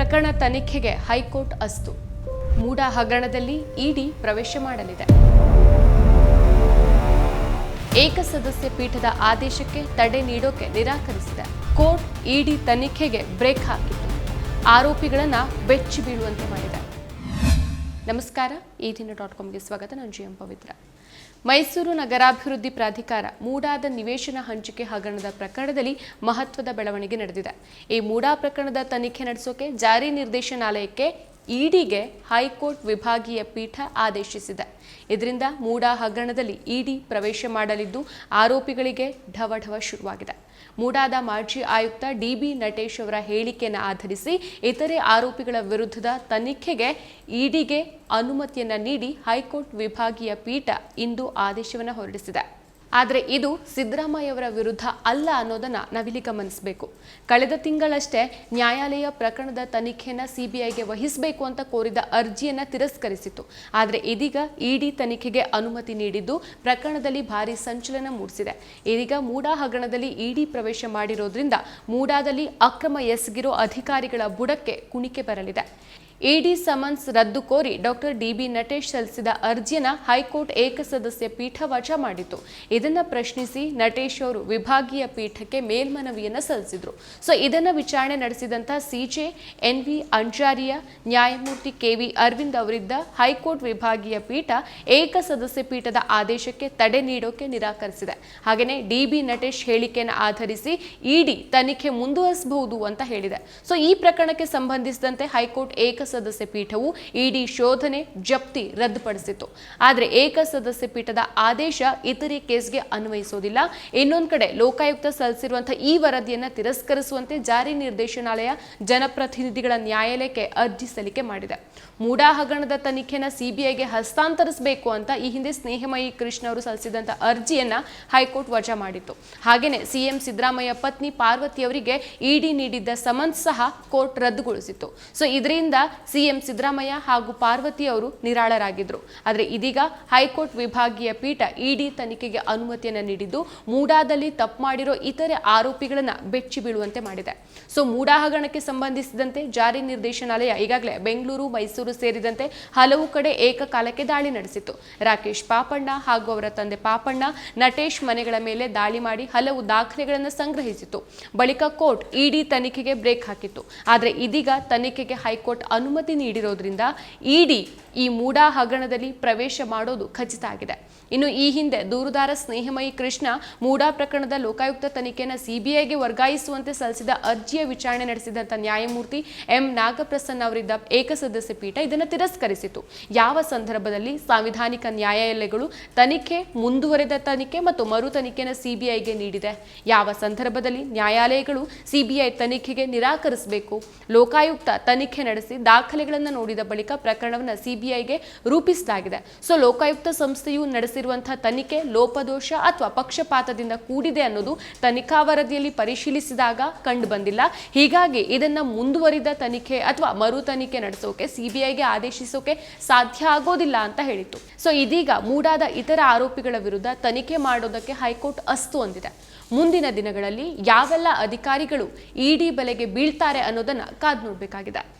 ಪ್ರಕರಣ ತನಿಖೆಗೆ ಹೈಕೋರ್ಟ್ ಅಸ್ತು. ಮೂಡ ಹಗರಣದಲ್ಲಿ ಇಡಿ ಪ್ರವೇಶ ಮಾಡಲಿದೆ. ಏಕಸದಸ್ಯ ಪೀಠದ ಆದೇಶಕ್ಕೆ ತಡೆ ನೀಡೋಕೆ ನಿರಾಕರಿಸಿದೆ. ಕೋರ್ಟ್ ಇಡಿ ತನಿಖೆಗೆ ಬ್ರೇಕ್ ಹಾಕಿತ್ತು. ಆರೋಪಿಗಳನ್ನ ಬೆಚ್ಚಿ ಬೀಳುವಂತೆ ಮಾಡಿದೆ. ನಮಸ್ಕಾರ. ಈ ದಿನ ಡಾಟ್ ಕಾಮ್ಗೆ ಸ್ವಾಗತ. ನಾನು ಜಿ ಎಂ ಪವಿತ್ರ. ಮೈಸೂರು ನಗರಾಭಿವೃದ್ಧಿ ಪ್ರಾಧಿಕಾರ ಮೂಡಾದ ನಿವೇಶನ ಹಂಚಿಕೆ ಹಗರಣದ ಪ್ರಕರಣದಲ್ಲಿ ಮಹತ್ವದ ಬೆಳವಣಿಗೆ ನಡೆದಿದೆ. ಈ ಮೂಡಾ ಪ್ರಕರಣದ ತನಿಖೆ ನಡೆಸೋಕೆ ಜಾರಿ ನಿರ್ದೇಶನಾಲಯಕ್ಕೆ ಇಡಿಗೆ ಹೈಕೋರ್ಟ್ ವಿಭಾಗೀಯ ಪೀಠ ಆದೇಶಿಸಿದೆ. ಇದರಿಂದ ಮೂಡಾ ಹಗರಣದಲ್ಲಿ ಇಡಿ ಪ್ರವೇಶ ಮಾಡಲಿದ್ದು ಆರೋಪಿಗಳಿಗೆ ಢವಢವ ಶುರುವಾಗಿದೆ. ಮೂಡಾದ ಮಾಜಿ ಆಯುಕ್ತ ಡಿಬಿ ನಟೇಶ್ ಅವರ ಹೇಳಿಕೆಯನ್ನು ಆಧರಿಸಿ ಇತರೆ ಆರೋಪಿಗಳ ವಿರುದ್ಧದ ತನಿಖೆಗೆ ಇಡಿಗೆ ಅನುಮತಿಯನ್ನು ನೀಡಿ ಹೈಕೋರ್ಟ್ ವಿಭಾಗೀಯ ಪೀಠ ಇಂದು ಆದೇಶವನ್ನು ಹೊರಡಿಸಿದೆ. ಆದರೆ ಇದು ಸಿದ್ದರಾಮಯ್ಯವರ ವಿರುದ್ಧ ಅಲ್ಲ ಅನ್ನೋದನ್ನ ನಾವಿಲ್ಲಿ ಗಮನಿಸಬೇಕು. ಕಳೆದ ತಿಂಗಳಷ್ಟೇ ನ್ಯಾಯಾಲಯ ಪ್ರಕರಣದ ತನಿಖೆಯನ್ನು ಸಿಬಿಐಗೆ ವಹಿಸಬೇಕು ಅಂತ ಕೋರಿದ ಅರ್ಜಿಯನ್ನ ತಿರಸ್ಕರಿಸಿತು ಆದರೆ ಇದೀಗ ಇಡಿ ತನಿಖೆಗೆ ಅನುಮತಿ ನೀಡಿದ್ದು ಪ್ರಕರಣದಲ್ಲಿ ಭಾರಿ ಸಂಚಲನ ಮೂಡಿಸಿದೆ. ಇದೀಗ ಮೂಡಾ ಹಗರಣದಲ್ಲಿ ಇಡಿ ಪ್ರವೇಶ ಮಾಡಿರೋದ್ರಿಂದ ಮೂಡಾದಲ್ಲಿ ಅಕ್ರಮ ಎಸಗಿರೋ ಅಧಿಕಾರಿಗಳ ಬುಡಕ್ಕೆ ಕುಣಿಕೆ ಬರಲಿದೆ. ಇಡಿ ಸಮನ್ಸ್ ರದ್ದು ಕೋರಿ ಡಾಕ್ಟರ್ ಡಿಬಿ ನಟೇಶ್ ಸಲ್ಲಿಸಿದ ಅರ್ಜಿಯನ್ನ ಹೈಕೋರ್ಟ್ ಏಕಸದಸ್ಯ ಪೀಠ ವಜಾ ಮಾಡಿತು ಇದನ್ನ ಪ್ರಶ್ನಿಸಿ ನಟೇಶ್ ಅವರು ವಿಭಾಗೀಯ ಪೀಠಕ್ಕೆ ಮೇಲ್ಮನವಿಯನ್ನು ಸಲ್ಲಿಸಿದ್ರು. ಸೊ ಇದನ್ನ ವಿಚಾರಣೆ ನಡೆಸಿದಂತಹ ಸಿಜೆ ಎನ್ ವಿ ಅಂಜಾರಿಯ ನ್ಯಾಯಮೂರ್ತಿ ಕೆ ವಿ ಅರವಿಂದ್ ಅವರಿದ್ದ ಹೈಕೋರ್ಟ್ ವಿಭಾಗೀಯ ಪೀಠ ಏಕಸದಸ್ಯ ಪೀಠದ ಆದೇಶಕ್ಕೆ ತಡೆ ನೀಡೋಕೆ ನಿರಾಕರಿಸಿದೆ. ಹಾಗೆಯೇ ಡಿಬಿ ನಟೇಶ್ ಹೇಳಿಕೆಯನ್ನು ಆಧರಿಸಿ ಇಡಿ ತನಿಖೆ ಮುಂದುವರಿಸಬಹುದು ಅಂತ ಹೇಳಿದೆ. ಸೊ ಈ ಪ್ರಕರಣಕ್ಕೆ ಸಂಬಂಧಿಸಿದಂತೆ ಹೈಕೋರ್ಟ್ ಏಕಸದಸ್ಯ ಪೀಠವು ಇಡಿ ಶೋಧನೆ, ಜಪ್ತಿ ರದ್ದುಪಡಿಸಿತ್ತು. ಆದರೆ ಏಕಸದಸ್ಯ ಪೀಠದ ಆದೇಶ ಇತರೆ ಕೇಸ್ಗೆ ಅನ್ವಯಿಸೋದಿಲ್ಲ. ಇನ್ನೊಂದು ಕಡೆ ಲೋಕಾಯುಕ್ತ ಸಲ್ಲಿಸಿರುವಂತಹ ಈ ವರದಿಯನ್ನು ತಿರಸ್ಕರಿಸುವಂತೆ ಜಾರಿ ನಿರ್ದೇಶನಾಲಯ ಜನಪ್ರತಿನಿಧಿಗಳ ನ್ಯಾಯಾಲಯಕ್ಕೆ ಅರ್ಜಿ ಸಲ್ಲಿಕೆ ಮಾಡಿದೆ. ಮೂಡಾ ಹಗರಣದ ತನಿಖೆನ ಸಿಬಿಐಗೆ ಹಸ್ತಾಂತರಿಸಬೇಕು ಅಂತ ಈ ಹಿಂದೆ ಸ್ನೇಹಮಯಿ ಕೃಷ್ಣ ಅವರು ಸಲ್ಲಿಸಿದಂತಹ ಅರ್ಜಿಯನ್ನ ಹೈಕೋರ್ಟ್ ವಜಾ ಮಾಡಿತ್ತು. ಹಾಗೇನೆ ಸಿಎಂ ಸಿದ್ದರಾಮಯ್ಯ ಪತ್ನಿ ಪಾರ್ವತಿ ಅವರಿಗೆ ಇಡಿ ನೀಡಿದ್ದ ಸಮನ್ಸ್ ಸಹ ಕೋರ್ಟ್ ರದ್ದುಗೊಳಿಸಿತ್ತು. ಸೊ, ಇದರಿಂದ ಸಿಎಂ ಸಿದ್ದರಾಮಯ್ಯ ಹಾಗೂ ಪಾರ್ವತಿ ಅವರು ನಿರಾಳರಾಗಿದ್ರು. ಆದರೆ ಇದೀಗ ಹೈಕೋರ್ಟ್ ವಿಭಾಗೀಯ ಪೀಠ ಇಡಿ ತನಿಖೆಗೆ ಅನುಮತಿಯನ್ನ ನೀಡಿದ್ದು, ಮೂಡಾದಲ್ಲಿ ತಪ್ಪು ಮಾಡಿರೋ ಇತರೆ ಆರೋಪಿಗಳನ್ನ ಬೆಚ್ಚಿ ಬೀಳುವಂತೆ ಮಾಡಿದೆ. ಸೊ ಮೂಡಾ ಹಗರಣಕ್ಕೆ ಸಂಬಂಧಿಸಿದಂತೆ ಜಾರಿ ನಿರ್ದೇಶನಾಲಯ ಈಗಾಗಲೇ ಬೆಂಗಳೂರು, ಮೈಸೂರು ಸೇರಿದಂತೆ ಹಲವು ಕಡೆ ಏಕಕಾಲಕ್ಕೆ ದಾಳಿ ನಡೆಸಿತ್ತು. ರಾಕೇಶ್ ಪಾಪಣ್ಣ ಹಾಗೂ ಅವರ ತಂದೆ ಪಾಪಣ್ಣ ನಟೇಶ್ ಮನೆಗಳ ಮೇಲೆ ದಾಳಿ ಮಾಡಿ ಹಲವು ದಾಖಲೆಗಳನ್ನು ಸಂಗ್ರಹಿಸಿತ್ತು. ಬಳಿಕ ಕೋರ್ಟ್ ಇಡಿ ತನಿಖೆಗೆ ಬ್ರೇಕ್ ಹಾಕಿತ್ತು. ಆದರೆ ಇದೀಗ ತನಿಖೆಗೆ ಹೈಕೋರ್ಟ್ ಅನುಮತಿ ನೀಡಿರೋದ್ರಿಂದ ಇಡಿ ಈ ಮೂಡಾ ಹಗರಣದಲ್ಲಿ ಪ್ರವೇಶ ಮಾಡೋದು ಖಚಿತ ಆಗಿದೆ. ಇನ್ನು ಈ ಹಿಂದೆ ದೂರುದಾರ ಸ್ನೇಹಮಯಿ ಕೃಷ್ಣ ಮೂಡಾ ಪ್ರಕರಣದ ಲೋಕಾಯುಕ್ತ ತನಿಖೆಯನ್ನು ಸಿಬಿಐಗೆ ವರ್ಗಾಯಿಸುವಂತೆ ಸಲ್ಲಿಸಿದ ಅರ್ಜಿಯ ವಿಚಾರಣೆ ನಡೆಸಿದಂತ ನ್ಯಾಯಮೂರ್ತಿ ಎಂ ನಾಗಪ್ರಸನ್ನ ಅವರಿದ್ದ ಏಕಸದಸ್ಯ ಪೀಠ ಇದನ್ನು ತಿರಸ್ಕರಿಸಿತು. ಯಾವ ಸಂದರ್ಭದಲ್ಲಿ ಸಾಂವಿಧಾನಿಕ ನ್ಯಾಯಾಲಯಗಳು ತನಿಖೆ, ಮುಂದುವರೆದ ತನಿಖೆ ಮತ್ತು ಮರು ತನಿಖೆಯನ್ನು ಸಿಬಿಐಗೆ ನೀಡಿದೆ? ಯಾವ ಸಂದರ್ಭದಲ್ಲಿ ನ್ಯಾಯಾಲಯಗಳು ಸಿಬಿಐ ತನಿಖೆಗೆ ನಿರಾಕರಿಸಬೇಕು? ಲೋಕಾಯುಕ್ತ ತನಿಖೆ ನಡೆಸಿ ದಾಖಲೆಗಳನ್ನು ನೋಡಿದ ಬಳಿಕ ಪ್ರಕರಣವನ್ನು ಸಿಬಿಐಗೆ ರೂಪಿಸಲಾಗಿದೆ. ಸೊ, ಲೋಕಾಯುಕ್ತ ಸಂಸ್ಥೆಯು ನಡೆಸಿರುವಂತಹ ತನಿಖೆ ಲೋಪದೋಷ ಅಥವಾ ಪಕ್ಷಪಾತದಿಂದ ಕೂಡಿದೆ ಅನ್ನೋದು ತನಿಖಾ ವರದಿಯಲ್ಲಿ ಪರಿಶೀಲಿಸಿದಾಗ ಕಂಡು ಬಂದಿಲ್ಲ. ಹೀಗಾಗಿ ಇದನ್ನ ಮುಂದುವರಿದ ತನಿಖೆ ಅಥವಾ ಮರು ತನಿಖೆ ನಡೆಸೋಕೆ, ಸಿಬಿಐಗೆ ಆದೇಶಿಸೋಕೆ ಸಾಧ್ಯ ಆಗೋದಿಲ್ಲ ಅಂತ ಹೇಳಿತ್ತು. ಸೊ, ಇದೀಗ ಮೂಡಾದ ಇತರ ಆರೋಪಿಗಳ ವಿರುದ್ಧ ತನಿಖೆ ಮಾಡೋದಕ್ಕೆ ಹೈಕೋರ್ಟ್ ಅಸ್ತು ಹೊಂದಿದೆ. ಮುಂದಿನ ದಿನಗಳಲ್ಲಿ ಯಾವೆಲ್ಲ ಅಧಿಕಾರಿಗಳು ಇಡಿ ಬಲೆಗೆ ಬೀಳ್ತಾರೆ ಅನ್ನೋದನ್ನ ಕಾದು ನೋಡಬೇಕಾಗಿದೆ